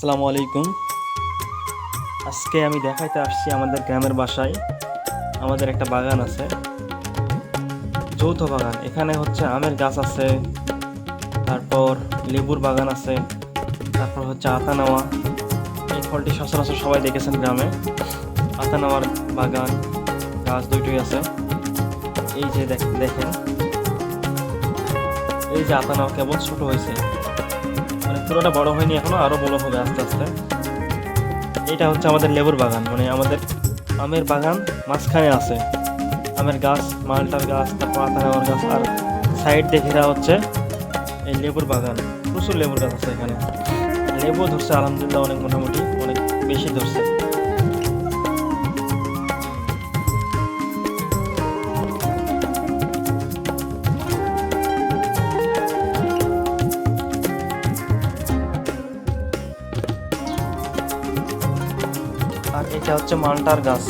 আসসালামু আলাইকুম। আজকে আমি দেখাইতে আসছি আমাদের গ্রামের বাসায়। আমাদের একটা বাগান আছে। যৌথ বাগান। এখানে হচ্ছে আমের গাছ আছে। তারপর লেবুর বাগান আছে। তারপর হচ্ছে আতা নেওয়া। এই ফলটি সচরাচর সবাই দেখেছেন গ্রামে। আতা নেওয়ার বাগান, গাছ দুইটাই আছে। এই যে দেখ- দেখেন। এই যে আতা নেওয়া কেবল ছোট হয়েছে। পুরোটা বড় হয়নি এখনও, আরও বড় হবে আস্তে আস্তে। এটা হচ্ছে আমাদের লেবুর বাগান মানে আমাদের আমের বাগান মাঝখানে আছে। আমের গাছ, মালটার গাছ, তারপর আতা নেওয়ার গাছ, আর সাইড দিয়ে ঘেরা হচ্ছে এই লেবুর বাগান। প্রচুর লেবুর গাছ আছে এখানে। লেবু ধরছে, আলহামদুলিল্লাহ অনেক মোটামুটি, অনেক বেশি ধরছে। আর এটা হচ্ছে মালটার গাছ।